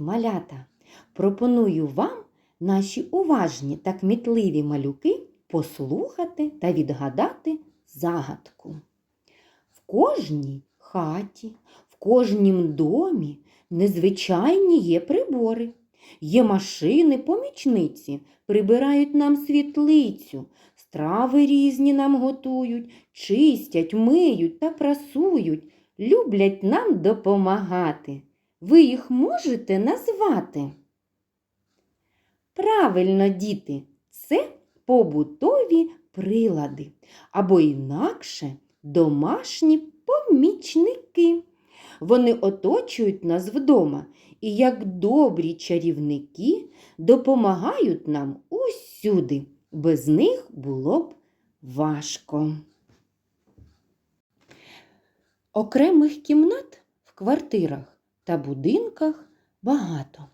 малята! Пропоную вам наші уважні та кмітливі малюки послухати та відгадати загадку. В кожній хаті, в кожнім домі незвичайні є прибори. Є машини, помічниці, прибирають нам світлицю, страви різні нам готують, чистять, миють та прасують, люблять нам допомагати. Ви їх можете назвати? Правильно, діти, це побутові прилади або інакше домашні помічники. Вони оточують нас вдома і, як добрі чарівники, допомагають нам усюди. Без них було б важко. Окремих кімнат в квартирах та будинках багато.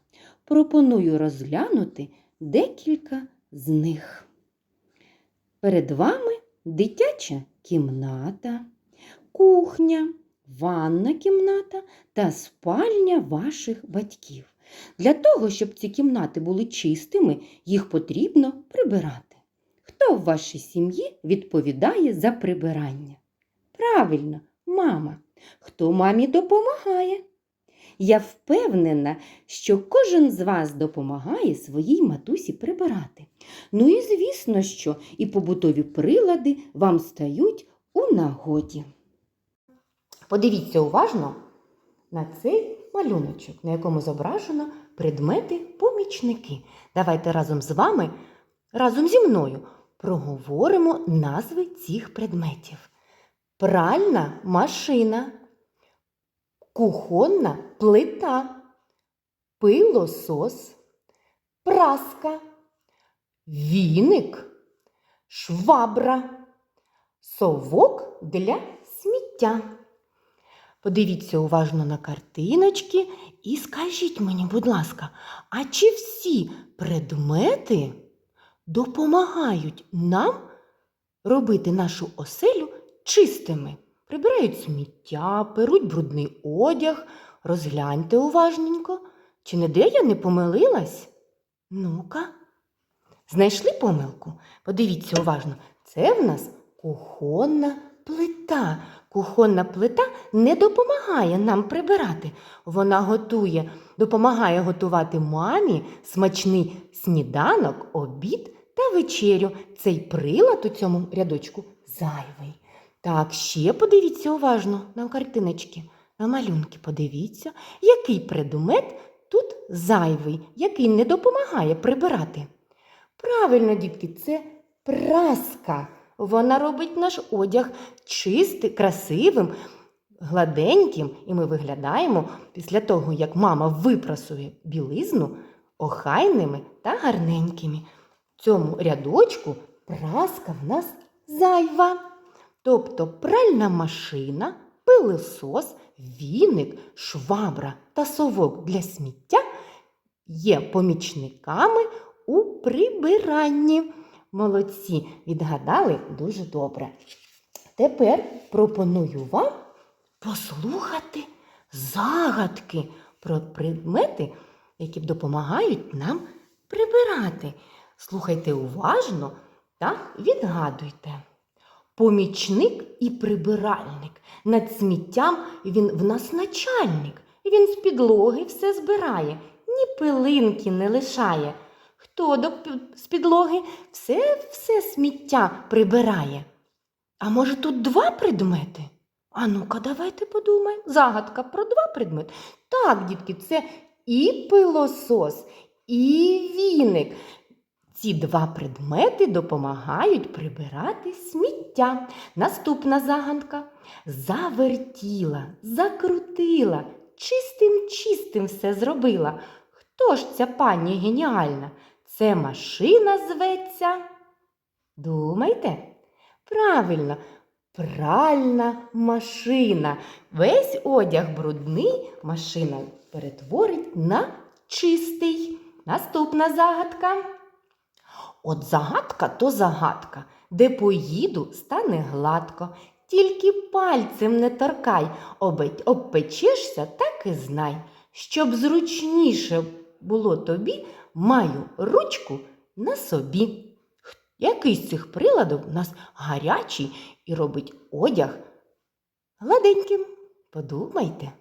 Пропоную розглянути декілька з них. Перед вами дитяча кімната, кухня, ванна кімната та спальня ваших батьків. Для того, щоб ці кімнати були чистими, їх потрібно прибирати. Хто в вашій сім'ї відповідає за прибирання? Правильно, мама. Хто мамі допомагає? Я впевнена, що кожен з вас допомагає своїй матусі прибирати. Ну і звісно, що і побутові прилади вам стають у нагоді. Подивіться уважно на цей малюночок, на якому зображено предмети-помічники. Давайте разом з вами, разом зі мною, проговоримо назви цих предметів. Пральна машина, кухонна плита, пилосос, праска, віник, швабра, совок для сміття. Подивіться уважно на картиночки і скажіть мені, будь ласка, а чи всі предмети допомагають нам робити нашу оселю чистими? Прибирають сміття, перуть брудний одяг. Розгляньте уважненько. Чи не де я не помилилась? Ну-ка. Знайшли помилку? Подивіться уважно. Це в нас кухонна плита. Кухонна плита не допомагає нам прибирати. Вона готує, допомагає готувати мамі смачний сніданок, обід та вечерю. Цей прилад у цьому рядочку зайвий. Так, ще подивіться уважно на картиночки, на малюнки подивіться, який предмет тут зайвий, який не допомагає прибирати. Правильно, дітки, це праска. Вона робить наш одяг чистим, красивим, гладеньким, і ми виглядаємо після того, як мама випрасує білизну охайними та гарненькими. В цьому рядочку праска в нас зайва. Тобто пральна машина, пилисос, віник, швабра та совок для сміття є помічниками у прибиранні. Молодці, відгадали дуже добре. Тепер пропоную вам послухати загадки про предмети, які допомагають нам прибирати. Слухайте уважно та відгадуйте. Помічник і прибиральник. Над сміттям він в нас начальник. Він з підлоги все збирає, ні пилинки не лишає. Хто до з підлоги все, все сміття прибирає? А може тут два предмети? А ну-ка, давайте подумаємо. Загадка про два предмети. Так, дітки, це і пилосос, і віник. Ці два предмети допомагають прибирати сміття. Наступна загадка. Завертіла, закрутила, чистим чистим все зробила. Хто ж ця пані геніальна? Це машина зветься. Думайте? Правильно, пральна машина. Весь одяг брудний машина перетворить на чистий. Наступна загадка. От загадка то загадка, де поїду, стане гладко. Тільки пальцем не торкай, обпечешся, так і знай, Щоб зручніше було тобі, маю ручку на собі. Який з цих приладів у нас гарячий і робить одяг гладеньким? Подумайте.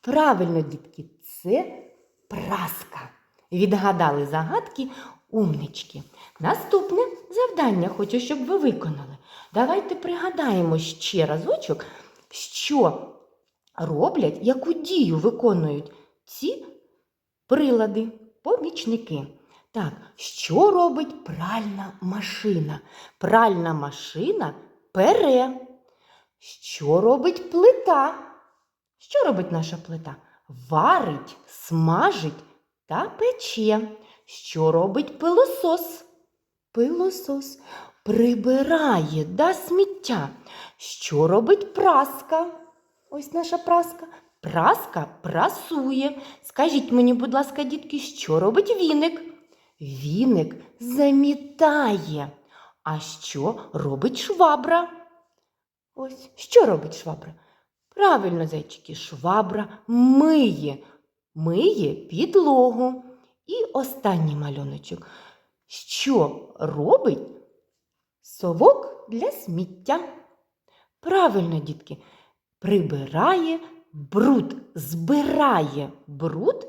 Правильно, дітки, це праска. Відгадали загадки умнички. Наступне завдання хочу, щоб ви виконали. Давайте пригадаємо ще разочок, що роблять, яку дію виконують ці прилади, помічники. Так, що робить пральна машина? Пральна машина пере. Що робить плита? Що робить наша плита? Варить, смажить та пече. Що робить пилосос? Пилосос прибирає да сміття. Що робить праска? Ось наша праска. Праска прасує. Скажіть мені, будь ласка, дітки, що робить віник? Віник замітає. А що робить швабра? Ось що робить швабра? Правильно, зайчики, швабра миє, миє підлогу. І останній малюночок. Що робить совок для сміття? Правильно, дітки, прибирає бруд, збирає бруд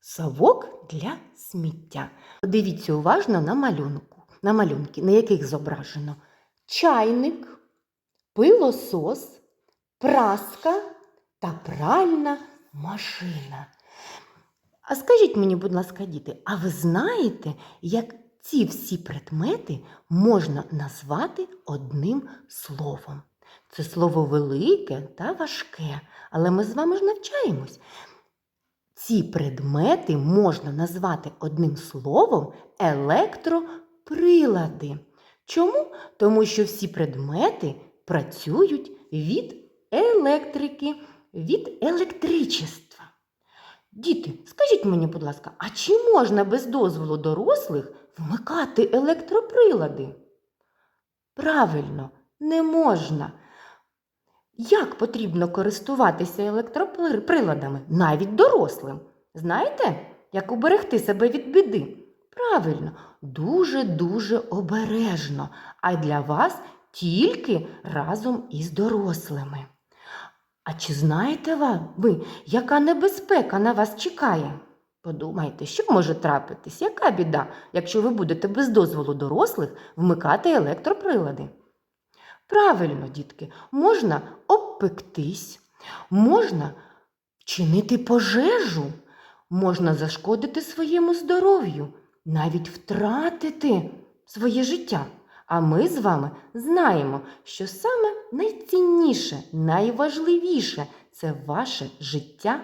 совок для сміття. Подивіться уважно на малюнку, на малюнки, на яких зображено чайник, пилосос, праска та пральна машина. А скажіть мені, будь ласка, діти, а ви знаєте, як ці всі предмети можна назвати одним словом? Це слово велике та важке, але ми з вами ж навчаємось. Ці предмети можна назвати одним словом електроприлади. Чому? Тому що всі предмети працюють від електрики, від електричества. Діти, скажіть мені, будь ласка, а чи можна без дозволу дорослих вмикати електроприлади? Правильно, не можна. Як потрібно користуватися електроприладами навіть дорослим? Знаєте, як уберегти себе від біди? Правильно, дуже-дуже обережно, а для вас тільки разом із дорослими. А чи знаєте ви, яка небезпека на вас чекає? Подумайте, що може трапитись, яка біда, якщо ви будете без дозволу дорослих вмикати електроприлади? Правильно, дітки, можна обпектись, можна вчинити пожежу, можна зашкодити своєму здоров'ю, навіть втратити своє життя. А ми з вами знаємо, що саме найцінніше, найважливіше це ваше життя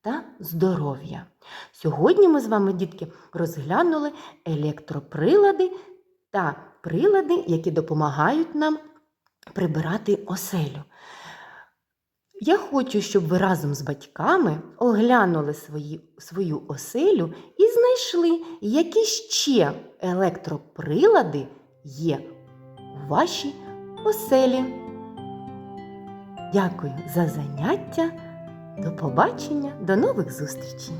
та здоров'я. Сьогодні ми з вами, дітки, розглянули електроприлади та прилади, які допомагають нам прибирати оселю. Я хочу, щоб ви разом з батьками оглянули свої, свою оселю і знайшли, які ще електроприлади є у вашій оселі. Дякую за заняття. До побачення, до нових зустрічей!